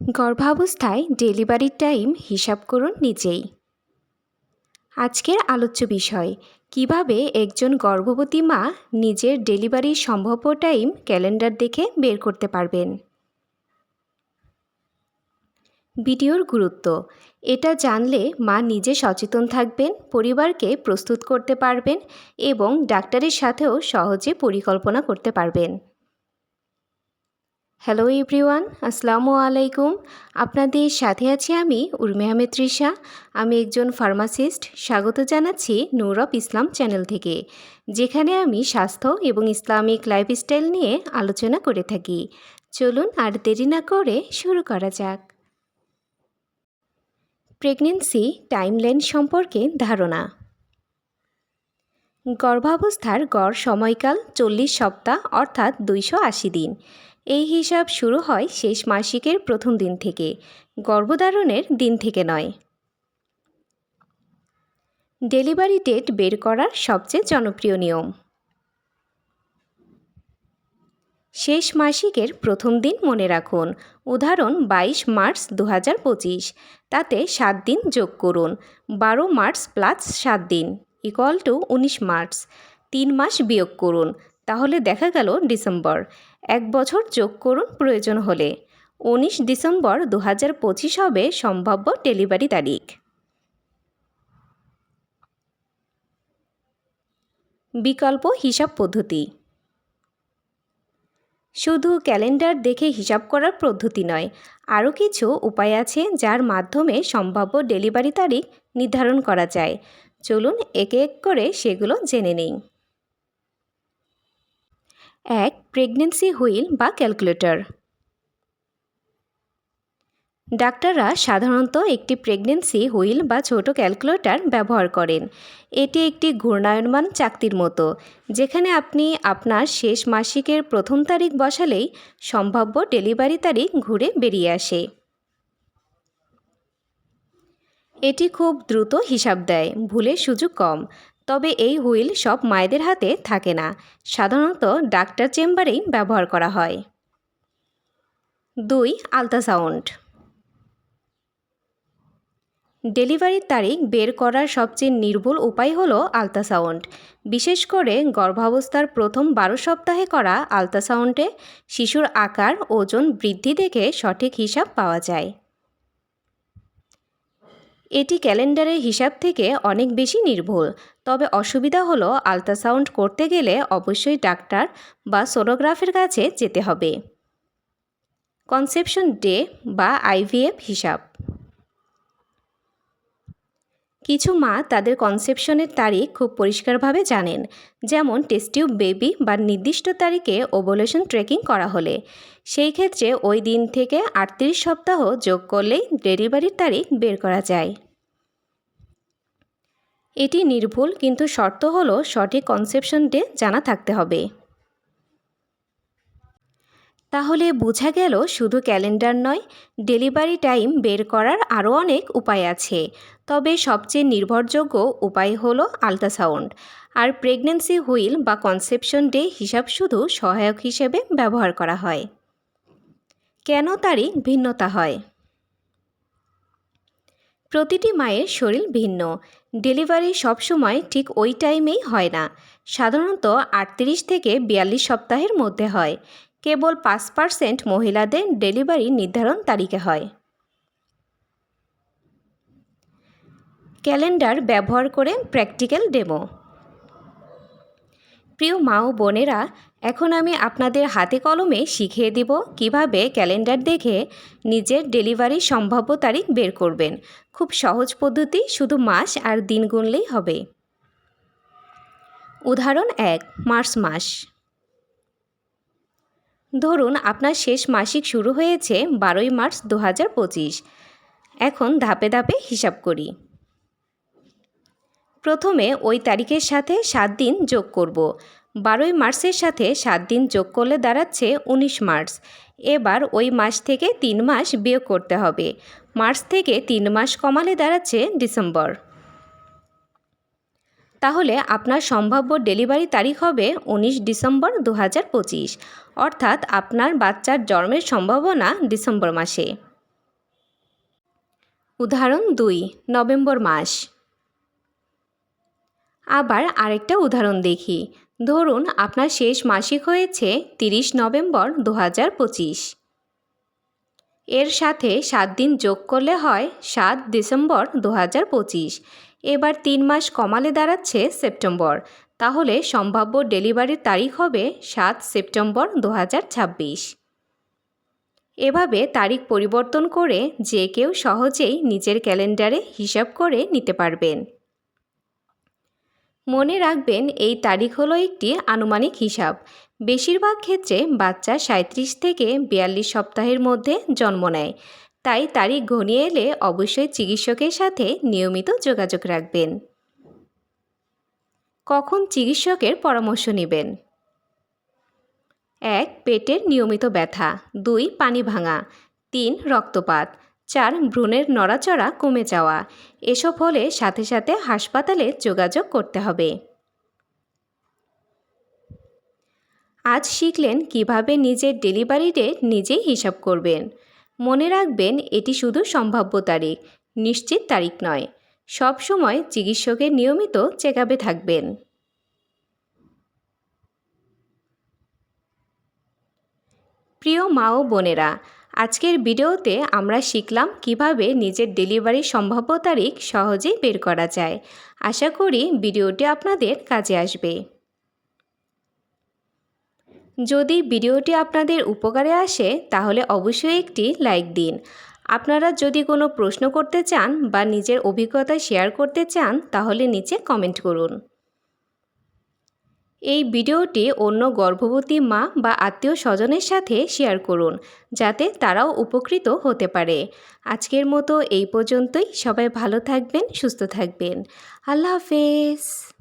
গর্ভাবস্থায় ডেলিভারির টাইম হিসাব করুন নিজেই। আজকের আলোচ্য বিষয়, কীভাবে একজন গর্ভবতী মা নিজের ডেলিভারির সম্ভাব্য টাইম ক্যালেন্ডার দেখে বের করতে পারবেন। ভিডিওর গুরুত্ব, এটা জানলে মা নিজে সচেতন থাকবেন, পরিবারকে প্রস্তুত করতে পারবেন এবং ডাক্তারের সাথেও সহজে পরিকল্পনা করতে পারবেন। হ্যালো এভরিওয়ান আসসালামু আলাইকুম। আপনাদের সাথে আছি আমি উর্মি আহমেদ আমি একজন ফার্মাসিস্ট। স্বাগত জানাচ্ছি নৌরব ইসলাম চ্যানেল থেকে, যেখানে আমি স্বাস্থ্য এবং ইসলামিক লাইফস্টাইল নিয়ে আলোচনা করে থাকি। চলুন আর দেরি না করে শুরু করা যাক। প্রেগনেন্সি টাইমলাইন সম্পর্কে ধারণা। গর্ভাবস্থার গড় সময়কাল চল্লিশ সপ্তাহ, অর্থাৎ দুইশো আশি দিন। এই হিসাব শুরু হয় শেষ মাসিকের প্রথম দিন থেকে, গর্ভধারণের দিন থেকে নয়। ডেলিভারি ডেট বের করার সবচেয়ে জনপ্রিয় নিয়ম। শেষ মাসিকের প্রথম দিন মনে রাখুন, উদাহরণ বাইশ মার্চ দু হাজার পঁচিশ, তাতে সাত দিন যোগ করুন, বারো মার্চ প্লাস সাত দিন ইকুয়াল টু উনিশ মার্চ, তিন মাস বিয়োগ করুন, তাহলে দেখা গেল ডিসেম্বর। এক বছর যোগ করুন প্রয়োজন হলে। উনিশ ডিসেম্বর দু হাজার পঁচিশ হবে সম্ভাব্য ডেলিভারি তারিখ। বিকল্প হিসাব পদ্ধতি। শুধু ক্যালেন্ডার দেখে হিসাব করার পদ্ধতি নয়, আরও কিছু উপায় আছে যার মাধ্যমে সম্ভাব্য ডেলিভারি তারিখ নির্ধারণ করা যায়। চলুন একে এক করে সেগুলো জেনে নেই। এক প্রেগনেন্সি হুইল বা ক্যালকুলেটর। ডাক্তাররা সাধারণত একটি প্রেগনেন্সি হুইল বা ছোট ক্যালকুলেটর ব্যবহার করেন। এটি একটি ঘূর্ণায়নমান চাকতির মতো, যেখানে আপনি আপনার শেষ মাসিকের প্রথম তারিখ বসালেই সম্ভাব্য ডেলিভারি তারিখ ঘুরে বেরিয়ে আসে। এটি খুব দ্রুত হিসাব দেয়, ভুলের সুযোগ কম। তবে এই হুইল সব মায়েদের হাতে থাকে না। সাধারণত ডাক্তার চেম্বারেই ব্যবহার করা হয়। দুই, আলট্রাসাউন্ড। ডেলিভারির তারিখ বের করার সবচেয়ে নির্ভুল উপায় হল আলট্রাসাউন্ড। বিশেষ করে গর্ভাবস্থার প্রথম বারো সপ্তাহে করা আলট্রাসাউন্ডে শিশুর আকার, ওজন বৃদ্ধি দেখে সঠিক হিসাব পাওয়া যায়। এটি ক্যালেন্ডারের হিসাব থেকে অনেক বেশি নির্ভুল। তবে অসুবিধা হলো আলট্রাসাউন্ড করতে গেলে অবশ্যই ডাক্তার বা সোনোগ্রাফের কাছে যেতে হবে। কনসেপশন ডে বা আইভিএফ হিসাব। কিছু মা তাদের কনসেপশনের তারিখ খুব পরিষ্কারভাবে জানেন, যেমন টেস্টিউব বেবি বা নির্দিষ্ট তারিখে ওভুলেশন ট্রেকিং করা হলে। সেই ক্ষেত্রে ওই দিন থেকে আটত্রিশ সপ্তাহ যোগ করলেই ডেলিভারির তারিখ বের করা যায়। এটি নির্ভুল, কিন্তু শর্ত হলো সঠিক কনসেপশন ডে জানা থাকতে হবে। তাহলে বোঝা গেল শুধু ক্যালেন্ডার নয়, ডেলিভারি টাইম বের করার আরও অনেক উপায় আছে। তবে সবচেয়ে নির্ভরযোগ্য উপায় হলো আলট্রাসাউন্ড। আর প্রেগনেন্সি হুইল বা কনসেপশন ডে হিসাব শুধু সহায়ক হিসেবে ব্যবহার করা হয়। কেন তারিখ ভিন্নতা হয়? প্রতিটি মায়ের শরীর ভিন্ন। ডেলিভারি সবসময় ঠিক ওই টাইমেই হয় না। সাধারণত আটত্রিশ থেকে বিয়াল্লিশ সপ্তাহের মধ্যে হয়। কেবল পাঁচ পার্সেন্ট মহিলাদের ডেলিভারি নির্ধারণ তারিখে হয়। ক্যালেন্ডার ব্যবহার করে প্র্যাকটিক্যাল ডেমো। প্রিয় মা ও বোনেরা, এখন আমি আপনাদের হাতে কলমে শিখিয়ে দিব কীভাবে ক্যালেন্ডার দেখে নিজের ডেলিভারির সম্ভাব্য তারিখ বের করবেন। খুব সহজ পদ্ধতি, শুধু মাস আর দিন গুনলেই হবে। উদাহরণ এক, মার্চ মাস। ধরুন আপনার শেষ মাসিক শুরু হয়েছে বারোই মার্চ দু হাজার পঁচিশ। এখন ধাপে ধাপে হিসাব করি। প্রথমে ওই তারিখের সাথে সাত দিন যোগ করব। বারোই মার্চের সাথে সাত দিন যোগ করলে দাঁড়াচ্ছে উনিশ মার্চ। এবার ওই মাস থেকে তিন মাস বিয়োগ করতে হবে। মার্চ থেকে তিন মাস কমালে দাঁড়াচ্ছে ডিসেম্বর। তাহলে আপনার সম্ভাব্য ডেলিভারি তারিখ হবে উনিশ ডিসেম্বর দু হাজার পঁচিশ, অর্থাৎ আপনার বাচ্চার জন্মের সম্ভাবনা ডিসেম্বর মাসে। উদাহরণ দুই, নভেম্বর মাস। আবার আরেকটা উদাহরণ দেখি। ধরুন আপনার শেষ মাসিক হয়েছে তিরিশ নভেম্বর দু হাজার পঁচিশ। এর সাথে সাত দিন যোগ করলে হয় সাত ডিসেম্বর দু হাজার পঁচিশ। এবার তিন মাস কমালে দাঁড়াচ্ছে সেপ্টেম্বর। তাহলে সম্ভাব্য ডেলিভারির তারিখ হবে সাত সেপ্টেম্বর দু হাজার ছাব্বিশ। এভাবে তারিখ পরিবর্তন করে যে কেউ সহজেই নিজের ক্যালেন্ডারে হিসাব করে নিতে পারবেন। মনে রাখবেন, এই তারিখ হলো একটি আনুমানিক হিসাব। বেশিরভাগ ক্ষেত্রে বাচ্চা সাঁত্রিশ থেকে বিয়াল্লিশ সপ্তাহের মধ্যে জন্ম নেয়। তাই তারিখ ঘনিয়ে এলে অবশ্যই চিকিৎসকের সাথে নিয়মিত যোগাযোগ রাখবেন। কখন চিকিৎসকের পরামর্শ নেবেন? এক, পেটের নিয়মিত ব্যথা। দুই, পানি ভাঙা। তিন, রক্তপাত। চার, ভ্রূণের নড়াচড়া কমে যাওয়া। এসব হলে সাথে সাথে হাসপাতালে যোগাযোগ করতে হবে। আজ শিখলেন কীভাবে নিজের ডেলিভারি ডেট নিজেই হিসাব করবেন। মনে রাখবেন, এটি শুধু সম্ভাব্য তারিখ, নিশ্চিত তারিখ নয়। সব সময় চিকিৎসকের নিয়মিত চেক থাকবেন। প্রিয় মা ও বোনেরা, আজকের ভিডিওতে আমরা শিখলাম কীভাবে নিজের ডেলিভারির সম্ভাব্য তারিখ সহজেই বের করা যায়। আশা করি ভিডিওটি আপনাদের কাজে আসবে। যদি ভিডিওটি আপনাদের উপকারে আসে, তাহলে অবশ্যই একটি লাইক দিন। আপনারা যদি কোনো প্রশ্ন করতে চান বা নিজের অভিজ্ঞতা শেয়ার করতে চান, তাহলে নিচে কমেন্ট করুন। এই ভিডিওটি অন্য গর্ভবতী মা বা আত্মীয় স্বজনের সাথে শেয়ার করুন, যাতে তারাও উপকৃত হতে পারে। আজকের মতো এই পর্যন্তই। সবাই ভালো থাকবেন, সুস্থ থাকবেন। আল্লাহ হাফেজ।